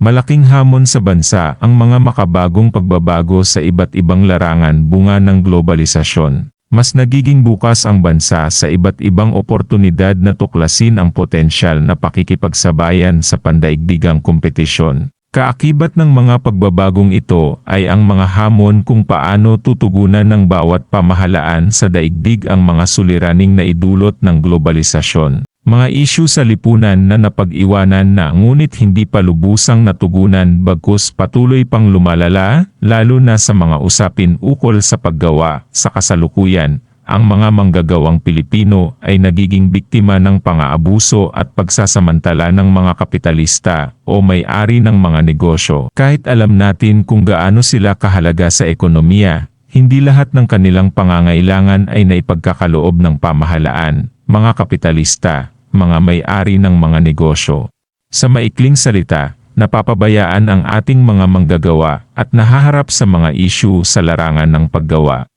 Malaking hamon sa bansa ang mga makabagong pagbabago sa iba't ibang larangan bunga ng globalisasyon. Mas nagiging bukas ang bansa sa iba't ibang oportunidad na tuklasin ang potensyal na pakikipagsabayan sa pandaigdigang kompetisyon. Kaakibat ng mga pagbabagong ito ay ang mga hamon kung paano tutugunan ng bawat pamahalaan sa daigdig ang mga suliraning na idulot ng globalisasyon. Mga isyu sa lipunan na napag-iwanan na ngunit hindi pa lubusang natugunan bagkus patuloy pang lumalala, lalo na sa mga usapin ukol sa paggawa sa kasalukuyan. Ang mga manggagawang Pilipino ay nagiging biktima ng pang-aabuso at pagsasamantala ng mga kapitalista o may-ari ng mga negosyo. Kahit alam natin kung gaano sila kahalaga sa ekonomiya, hindi lahat ng kanilang pangangailangan ay naipagkakaloob ng pamahalaan, mga kapitalista, mga may-ari ng mga negosyo. Sa maikling salita, napapabayaan ang ating mga manggagawa at nahaharap sa mga isyu sa larangan ng paggawa.